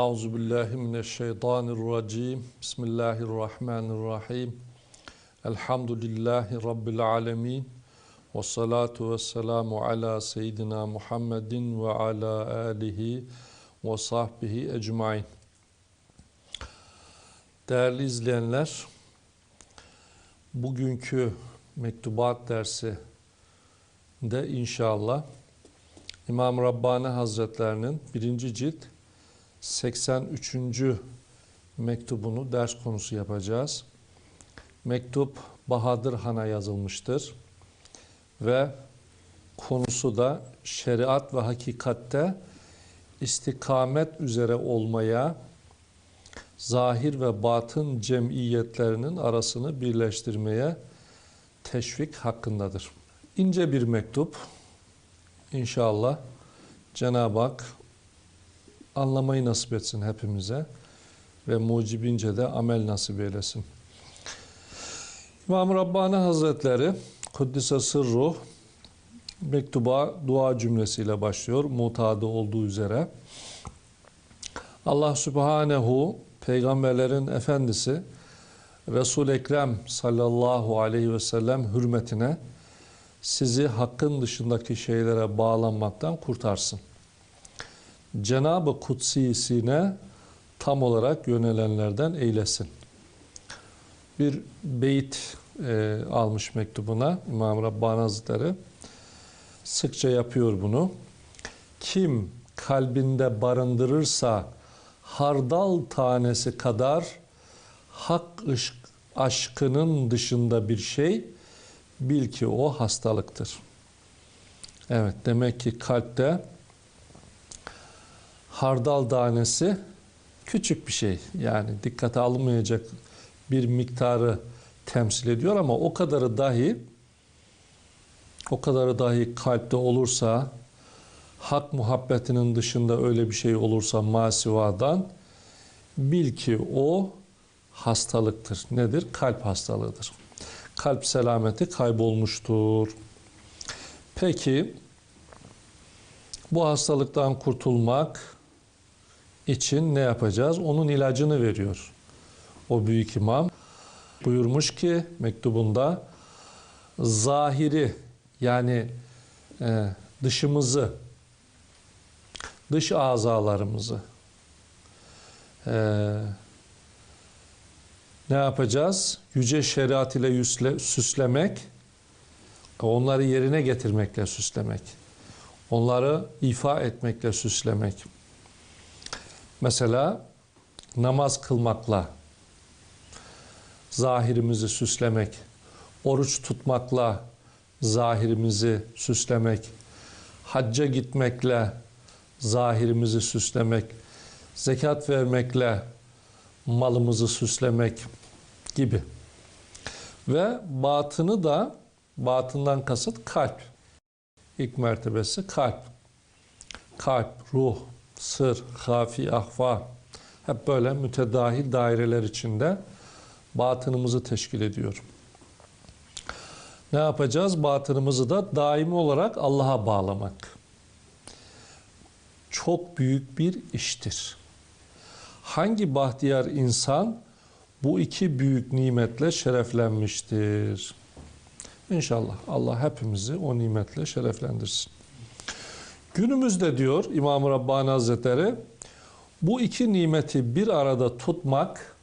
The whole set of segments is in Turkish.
Euzu billahi mineşşeytanirracim. Bismillahirrahmanirrahim. Elhamdülillahi rabbil alamin. Ve salatu ve selamu ala seyyidina Muhammedin ve ala alihi ve sahbihi ecmain. Değerli izleyenler, bugünkü mektubat dersi de inşallah İmam Rabbani Hazretlerinin birinci cilt 83. mektubunu ders konusu yapacağız. Mektup Bahadır Han'a yazılmıştır ve konusu da şeriat ve hakikatte istikamet üzere olmaya, zahir ve batın cemiyetlerinin arasını birleştirmeye teşvik hakkındadır. İnce bir mektup. İnşallah Cenab-ı Hak anlamayı nasip etsin hepimize ve mucibince de amel nasip eylesin. İmam Rabbani Hazretleri Kuddise Sırruh mektuba dua cümlesiyle başlıyor. Mutadı olduğu üzere. Allah Subhanehu peygamberlerin efendisi Resul Ekrem sallallahu aleyhi ve sellem hürmetine sizi hakkın dışındaki şeylere bağlanmaktan kurtarsın. Cenab-ı Kutsisine tam olarak yönelenlerden eylesin. Bir beyit e, almış mektubuna İmam Rabbani Hazretleri. Sıkça yapıyor bunu. Kim kalbinde barındırırsa hardal tanesi kadar hak aşkının dışında bir şey bil ki o hastalıktır. Evet demek ki kalpte hardal tanesi küçük bir şey. Yani dikkate alınmayacak bir miktarı temsil ediyor ama o kadarı dahi o kadarı dahi kalpte olursa hak muhabbetinin dışında öyle bir şey olursa masivadan bil ki o hastalıktır. Nedir? Kalp hastalığıdır. Kalp selameti kaybolmuştur. Peki bu hastalıktan kurtulmak için ne yapacağız? Onun ilacını veriyor. O büyük imam buyurmuş ki mektubunda zahiri yani e, dışımızı dış azalarımızı e, ne yapacağız? Yüce şeriat ile yüsle, süslemek onları yerine getirmekle süslemek onları ifa etmekle süslemek Mesela namaz kılmakla zahirimizi süslemek, oruç tutmakla zahirimizi süslemek, hacca gitmekle zahirimizi süslemek, zekat vermekle malımızı süslemek gibi. Ve batını da batından kasıt kalp. İlk mertebesi kalp. Kalp, ruh, sır, hafi, ahva hep böyle mütedahil daireler içinde batınımızı teşkil ediyor. Ne yapacağız? Batınımızı da daimi olarak Allah'a bağlamak. Çok büyük bir iştir. Hangi bahtiyar insan bu iki büyük nimetle şereflenmiştir? İnşallah Allah hepimizi o nimetle şereflendirsin. Günümüzde diyor İmam-ı Rabbani Hazretleri bu iki nimeti bir arada tutmak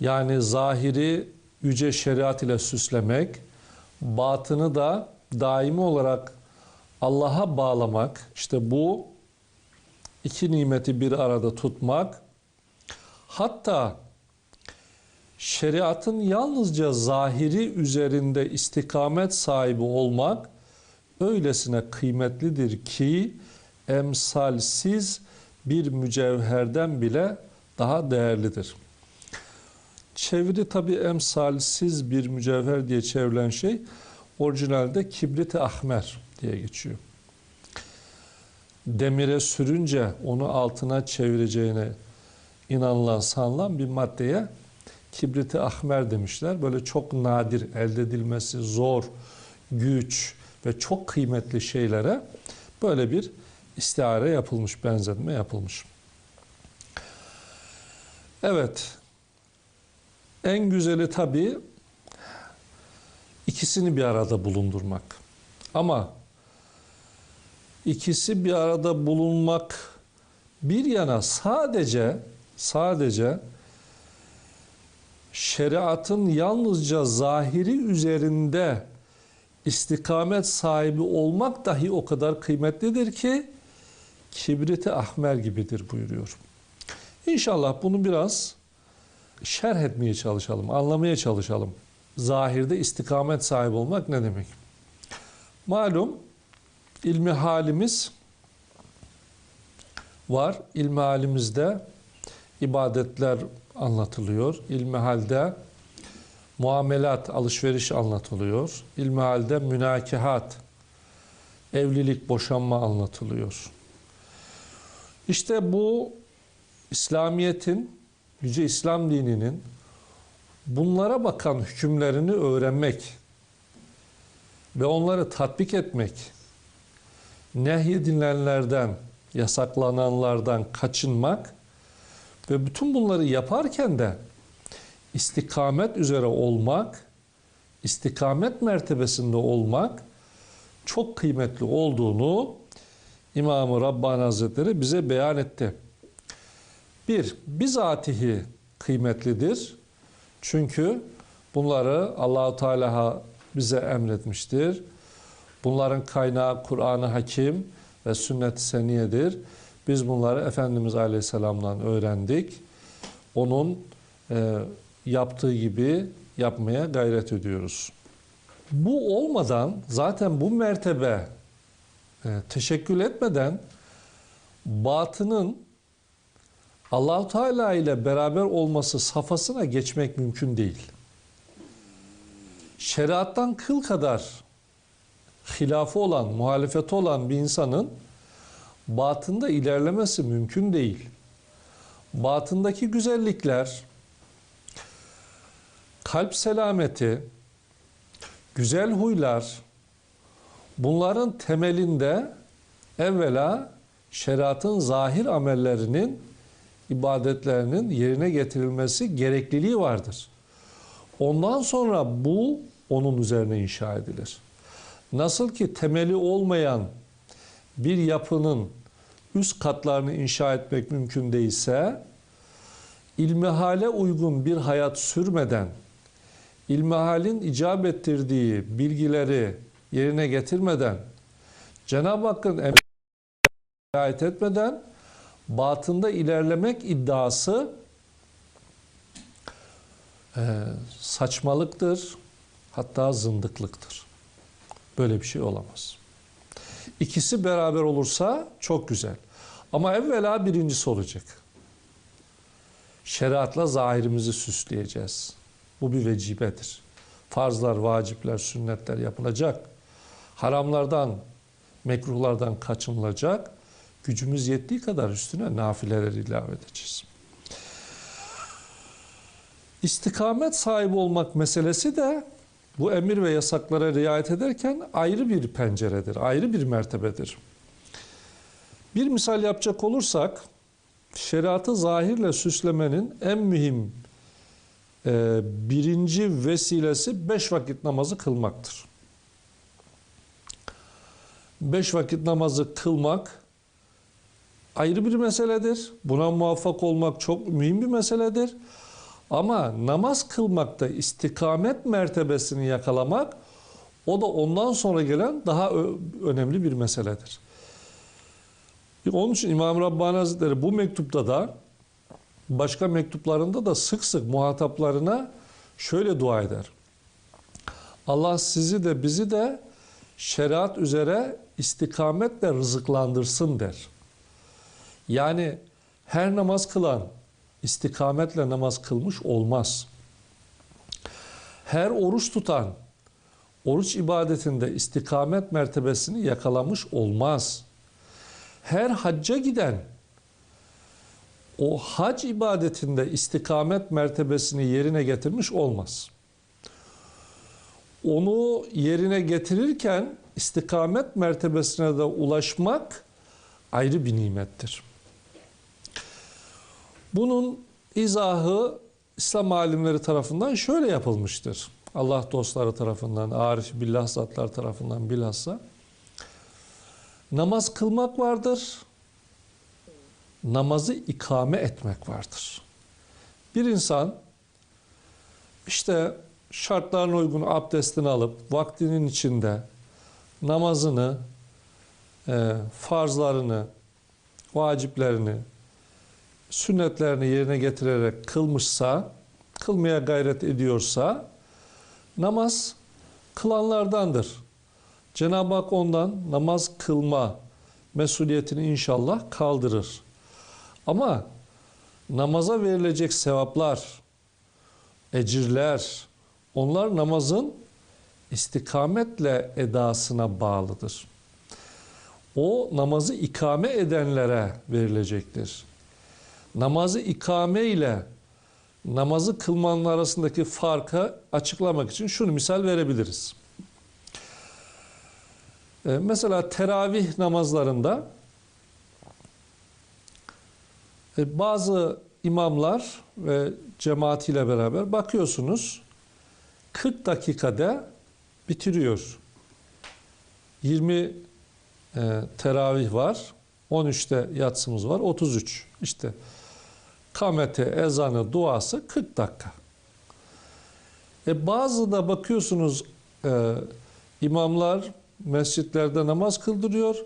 yani zahiri yüce şeriat ile süslemek, batını da daimi olarak Allah'a bağlamak, işte bu iki nimeti bir arada tutmak, hatta şeriatın yalnızca zahiri üzerinde istikamet sahibi olmak, öylesine kıymetlidir ki emsalsiz bir mücevherden bile daha değerlidir. Çeviri tabi emsalsiz bir mücevher diye çevrilen şey orijinalde kibrit ahmer diye geçiyor. Demire sürünce onu altına çevireceğine inanılan sanılan bir maddeye kibriti ahmer demişler. Böyle çok nadir elde edilmesi zor, güç, ve çok kıymetli şeylere böyle bir istiare yapılmış, benzetme yapılmış. Evet. En güzeli tabii ikisini bir arada bulundurmak. Ama ikisi bir arada bulunmak bir yana sadece sadece şeriatın yalnızca zahiri üzerinde istikamet sahibi olmak dahi o kadar kıymetlidir ki kibriti ahmer gibidir buyuruyor. İnşallah bunu biraz şerh etmeye çalışalım, anlamaya çalışalım. Zahirde istikamet sahibi olmak ne demek? Malum ilmi halimiz var. İlmi halimizde ibadetler anlatılıyor. İlmi halde muamelat, alışveriş anlatılıyor. İlmi halde münakihat, evlilik, boşanma anlatılıyor. İşte bu İslamiyet'in, Yüce İslam dininin bunlara bakan hükümlerini öğrenmek ve onları tatbik etmek, nehyedilenlerden, yasaklananlardan kaçınmak ve bütün bunları yaparken de istikamet üzere olmak, istikamet mertebesinde olmak çok kıymetli olduğunu İmam-ı Rabbani Hazretleri bize beyan etti. Bir, bizatihi kıymetlidir. Çünkü bunları Allahu Teala bize emretmiştir. Bunların kaynağı Kur'an-ı Hakim ve sünnet-i seniyedir. Biz bunları Efendimiz Aleyhisselam'dan öğrendik. Onun e, yaptığı gibi yapmaya gayret ediyoruz. Bu olmadan zaten bu mertebe e, teşekkül etmeden batının Allahu Teala ile beraber olması safhasına geçmek mümkün değil. Şeriattan kıl kadar hilafı olan, muhalefeti olan bir insanın batında ilerlemesi mümkün değil. Batındaki güzellikler, kalp selameti, güzel huylar, bunların temelinde evvela şeriatın zahir amellerinin, ibadetlerinin yerine getirilmesi gerekliliği vardır. Ondan sonra bu onun üzerine inşa edilir. Nasıl ki temeli olmayan bir yapının üst katlarını inşa etmek mümkün değilse, ilmihale uygun bir hayat sürmeden, ilmihalin icap ettirdiği bilgileri yerine getirmeden, Cenab-ı Hakk'ın emrine riayet etmeden, batında ilerlemek iddiası e, saçmalıktır, hatta zındıklıktır. Böyle bir şey olamaz. İkisi beraber olursa çok güzel. Ama evvela birincisi olacak. Şeriatla zahirimizi süsleyeceğiz. Bu bir vecibedir. Farzlar, vacipler, sünnetler yapılacak. Haramlardan, mekruhlardan kaçınılacak. Gücümüz yettiği kadar üstüne nafileler ilave edeceğiz. İstikamet sahibi olmak meselesi de bu emir ve yasaklara riayet ederken ayrı bir penceredir, ayrı bir mertebedir. Bir misal yapacak olursak, şeriatı zahirle süslemenin en mühim birinci vesilesi beş vakit namazı kılmaktır. Beş vakit namazı kılmak ayrı bir meseledir. Buna muvaffak olmak çok mühim bir meseledir. Ama namaz kılmakta istikamet mertebesini yakalamak o da ondan sonra gelen daha önemli bir meseledir. Onun için İmam Rabbani Hazretleri bu mektupta da başka mektuplarında da sık sık muhataplarına şöyle dua eder. Allah sizi de bizi de şeriat üzere istikametle rızıklandırsın der. Yani her namaz kılan istikametle namaz kılmış olmaz. Her oruç tutan oruç ibadetinde istikamet mertebesini yakalamış olmaz. Her hacca giden o hac ibadetinde istikamet mertebesini yerine getirmiş olmaz. Onu yerine getirirken istikamet mertebesine de ulaşmak ayrı bir nimettir. Bunun izahı İslam alimleri tarafından şöyle yapılmıştır. Allah dostları tarafından, arif billah zatlar tarafından bilhassa. Namaz kılmak vardır. Namazı ikame etmek vardır. Bir insan işte şartlarına uygun abdestini alıp vaktinin içinde namazını, e, farzlarını, vaciplerini, sünnetlerini yerine getirerek kılmışsa, kılmaya gayret ediyorsa namaz kılanlardandır. Cenab-ı Hak ondan namaz kılma mesuliyetini inşallah kaldırır. Ama namaza verilecek sevaplar, ecirler, onlar namazın istikametle edasına bağlıdır. O namazı ikame edenlere verilecektir. Namazı ikame ile namazı kılmanın arasındaki farkı açıklamak için şunu misal verebiliriz. Ee, mesela teravih namazlarında e, bazı imamlar ve cemaatiyle beraber bakıyorsunuz 40 dakikada bitiriyor. 20 e, teravih var. 13'te yatsımız var. 33. İşte kamete, ezanı, duası 40 dakika. E bazı bakıyorsunuz e, imamlar mescitlerde namaz kıldırıyor.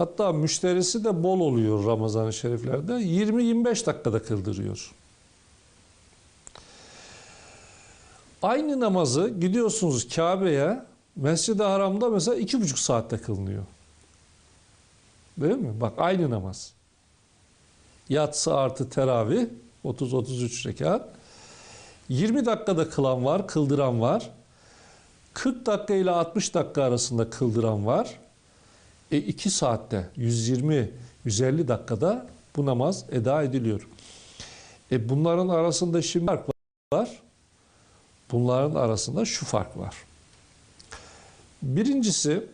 Hatta müşterisi de bol oluyor Ramazan-ı Şeriflerde. 20-25 dakikada kıldırıyor. Aynı namazı gidiyorsunuz Kabe'ye, Mescid-i Haram'da mesela iki buçuk saatte kılınıyor. Değil mi? Bak aynı namaz. Yatsı artı teravih 30-33 rekat. 20 dakikada kılan var, kıldıran var. 40 dakika ile 60 dakika arasında kıldıran var. E 2 saatte 120 150 dakikada bu namaz eda ediliyor. E bunların arasında şimdi fark var. Bunların arasında şu fark var. Birincisi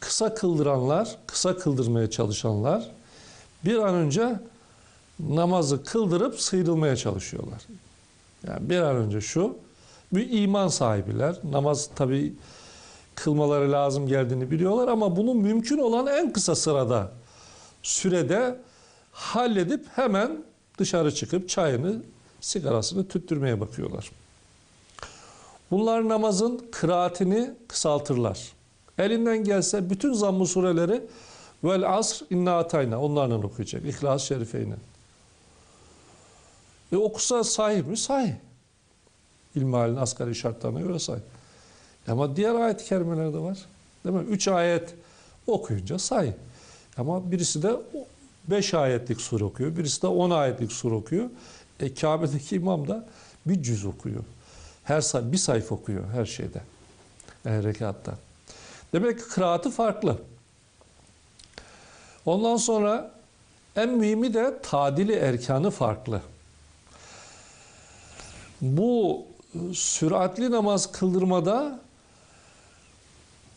kısa kıldıranlar, kısa kıldırmaya çalışanlar bir an önce namazı kıldırıp sıyrılmaya çalışıyorlar. Yani bir an önce şu bir iman sahibiler. Namaz tabi kılmaları lazım geldiğini biliyorlar ama bunu mümkün olan en kısa sırada sürede halledip hemen dışarı çıkıp çayını, sigarasını tüttürmeye bakıyorlar. Bunlar namazın kıraatini kısaltırlar. Elinden gelse bütün zamm-ı sureleri vel asr inna atayna onlarla okuyacak. İhlas-ı Şerife'yle. E okusa sahih mi? Sahih. İlmihalin asgari şartlarına göre sahih. Ama diğer ayet-i kerimelerde var. Değil mi? Üç ayet okuyunca sahih. Ama birisi de beş ayetlik sure okuyor. Birisi de on ayetlik sure okuyor. E, Kabe'deki imam da bir cüz okuyor. Her say bir sayfa okuyor her şeyde. E, rekatta. Demek ki kıraatı farklı. Ondan sonra en mühimi de tadili erkanı farklı. Bu süratli namaz kıldırmada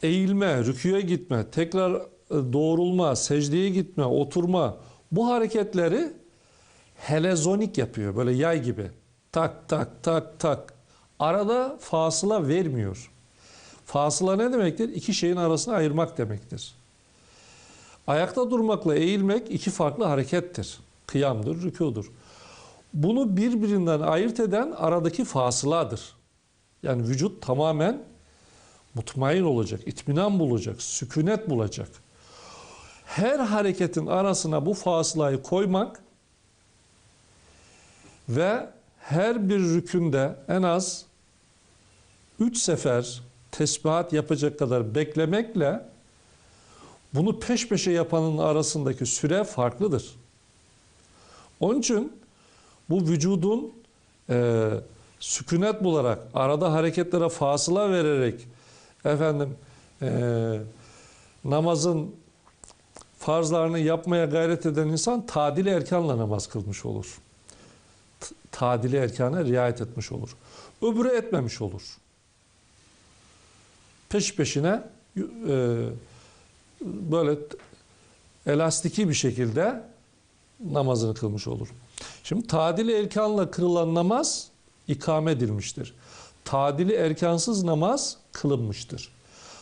eğilme, rüküye gitme, tekrar doğrulma, secdeye gitme, oturma bu hareketleri helezonik yapıyor. Böyle yay gibi. Tak tak tak tak. Arada fasıla vermiyor. Fasıla ne demektir? İki şeyin arasını ayırmak demektir. Ayakta durmakla eğilmek iki farklı harekettir. Kıyamdır, rükudur. Bunu birbirinden ayırt eden aradaki fasıladır. Yani vücut tamamen mutmain olacak, itminan bulacak, sükunet bulacak. Her hareketin arasına bu fasılayı koymak ve her bir rükünde en az üç sefer tesbihat yapacak kadar beklemekle bunu peş peşe yapanın arasındaki süre farklıdır. Onun için bu vücudun e, sükunet bularak, arada hareketlere fasıla vererek efendim e, namazın farzlarını yapmaya gayret eden insan tadili erkanla namaz kılmış olur. Tadili erkana riayet etmiş olur. Öbürü etmemiş olur. Peş peşine e, böyle elastiki bir şekilde namazını kılmış olur. Şimdi tadili erkanla kırılan namaz ikame edilmiştir. Tadili erkansız namaz kılınmıştır.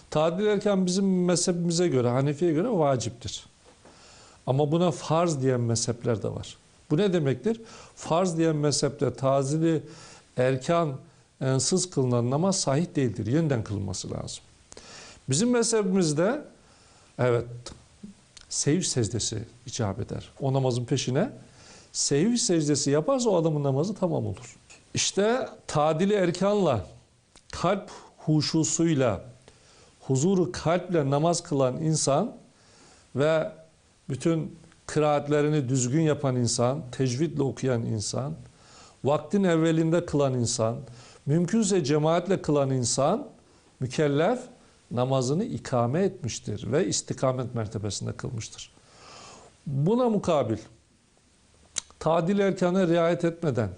Tadil erkan bizim mezhebimize göre, Hanefi'ye göre vaciptir. Ama buna farz diyen mezhepler de var. Bu ne demektir? Farz diyen mezhepte tazili erkan ensız kılınan namaz sahih değildir. Yeniden kılınması lazım. Bizim mezhebimizde evet sev secdesi icap eder. O namazın peşine sev secdesi yaparsa o adamın namazı tamam olur. İşte tadili erkanla kalp huşusuyla huzuru kalple namaz kılan insan ve bütün kıraatlerini düzgün yapan insan, tecvidle okuyan insan, vaktin evvelinde kılan insan, mümkünse cemaatle kılan insan, mükellef namazını ikame etmiştir ve istikamet mertebesinde kılmıştır. Buna mukabil tadil erkana riayet etmeden,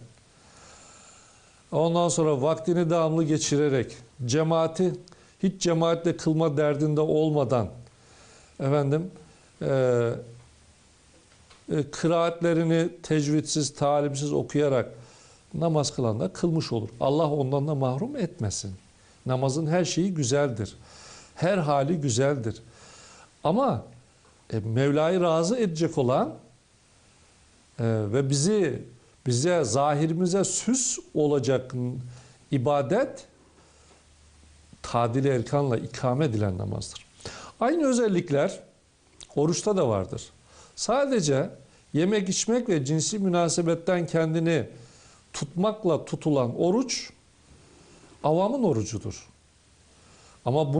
ondan sonra vaktini devamlı geçirerek, cemaati hiç cemaatle kılma derdinde olmadan, efendim, e, e, kıraatlerini tecvidsiz, talimsiz okuyarak namaz kılan da kılmış olur. Allah ondan da mahrum etmesin. Namazın her şeyi güzeldir. Her hali güzeldir. Ama e, Mevla'yı razı edecek olan e, ve bizi bize zahirimize süs olacak ibadet tadil erkanla ikame edilen namazdır. Aynı özellikler oruçta da vardır. Sadece yemek içmek ve cinsi münasebetten kendini tutmakla tutulan oruç avamın orucudur. Ama bu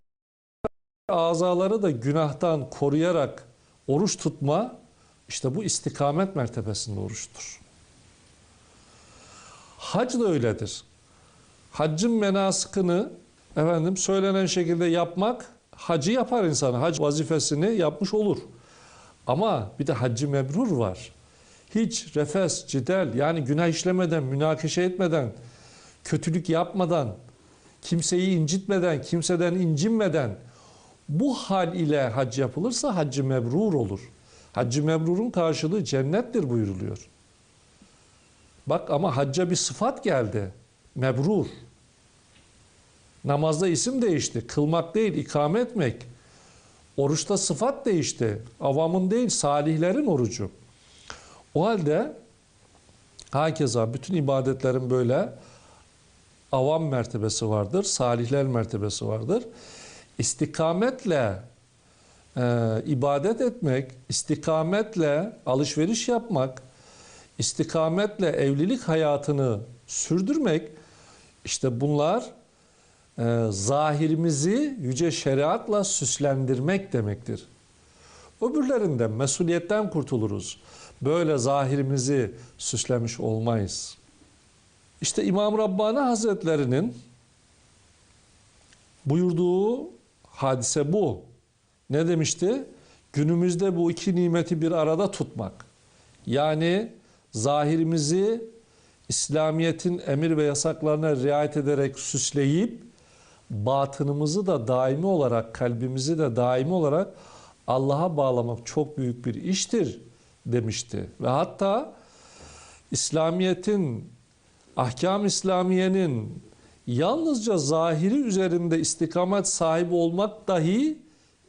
azaları da günahtan koruyarak oruç tutma işte bu istikamet mertebesinde oruçtur. Hac da öyledir. Haccın menasıkını efendim söylenen şekilde yapmak hacı yapar insanı. Hac vazifesini yapmış olur. Ama bir de haccı mebrur var. Hiç refes, cidel yani günah işlemeden, münakaşa etmeden, kötülük yapmadan, kimseyi incitmeden, kimseden incinmeden bu hal ile hac yapılırsa haccı mebrur olur. Haccı mebrurun karşılığı cennettir buyuruluyor. Bak ama hacca bir sıfat geldi. Mebrur. Namazda isim değişti. Kılmak değil, ikame etmek. Oruçta sıfat değişti. Avamın değil, salihlerin orucu. O halde hakeza bütün ibadetlerin böyle avam mertebesi vardır, salihler mertebesi vardır. İstikametle e, ibadet etmek, istikametle alışveriş yapmak, istikametle evlilik hayatını sürdürmek, işte bunlar e, zahirimizi yüce şeriatla süslendirmek demektir. Öbürlerinden mesuliyetten kurtuluruz. Böyle zahirimizi süslemiş olmayız. İşte İmam Rabbani Hazretlerinin buyurduğu hadise bu. Ne demişti? Günümüzde bu iki nimeti bir arada tutmak. Yani zahirimizi İslamiyet'in emir ve yasaklarına riayet ederek süsleyip batınımızı da daimi olarak, kalbimizi de daimi olarak Allah'a bağlamak çok büyük bir iştir demişti. Ve hatta İslamiyet'in, ahkam İslamiye'nin yalnızca zahiri üzerinde istikamet sahibi olmak dahi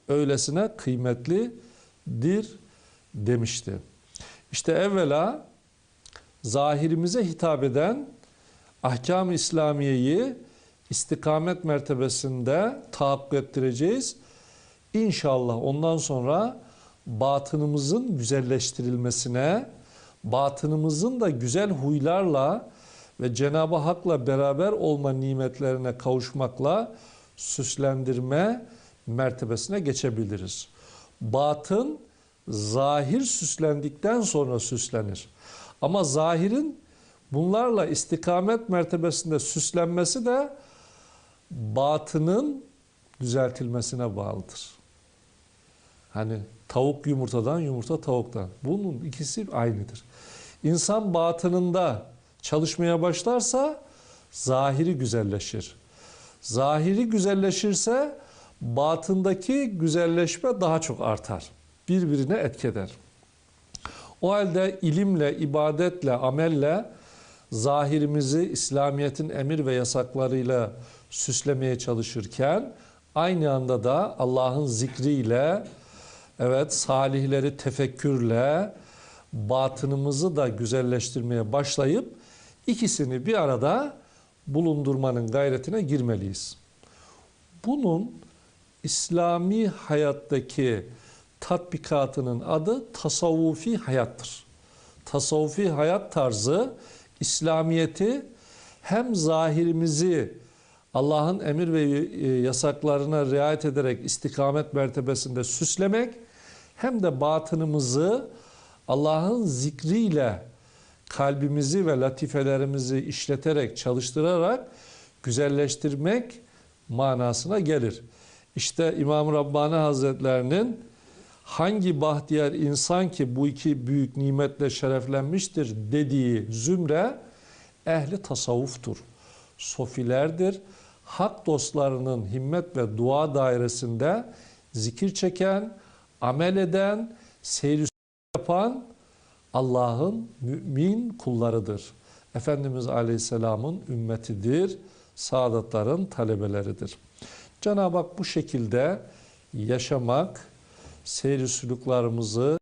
öylesine kıymetlidir demişti. İşte evvela zahirimize hitap eden ahkam-ı İslamiye'yi istikamet mertebesinde tahakkuk ettireceğiz. İnşallah ondan sonra batınımızın güzelleştirilmesine, batınımızın da güzel huylarla ve Cenab-ı Hak'la beraber olma nimetlerine kavuşmakla süslendirme mertebesine geçebiliriz. Batın zahir süslendikten sonra süslenir. Ama zahirin bunlarla istikamet mertebesinde süslenmesi de batının düzeltilmesine bağlıdır. Hani tavuk yumurtadan, yumurta tavuktan. Bunun ikisi aynıdır. İnsan batınında çalışmaya başlarsa zahiri güzelleşir. Zahiri güzelleşirse batındaki güzelleşme daha çok artar. Birbirine etkeder. O halde ilimle, ibadetle, amelle zahirimizi İslamiyet'in emir ve yasaklarıyla süslemeye çalışırken aynı anda da Allah'ın zikriyle, evet salihleri tefekkürle batınımızı da güzelleştirmeye başlayıp ikisini bir arada bulundurmanın gayretine girmeliyiz. Bunun İslami hayattaki tatbikatının adı tasavvufi hayattır. Tasavvufi hayat tarzı İslamiyeti hem zahirimizi Allah'ın emir ve e, yasaklarına riayet ederek istikamet mertebesinde süslemek hem de batınımızı Allah'ın zikriyle kalbimizi ve latifelerimizi işleterek, çalıştırarak güzelleştirmek manasına gelir. İşte İmam Rabbani Hazretlerinin hangi bahtiyar insan ki bu iki büyük nimetle şereflenmiştir dediği zümre ehli tasavvuftur. Sofilerdir. Hak dostlarının himmet ve dua dairesinde zikir çeken, amel eden, seyir yapan Allah'ın mümin kullarıdır. Efendimiz Aleyhisselam'ın ümmetidir, saadatların talebeleridir. Cenab-ı Hak bu şekilde yaşamak, seyri sülüklarımızı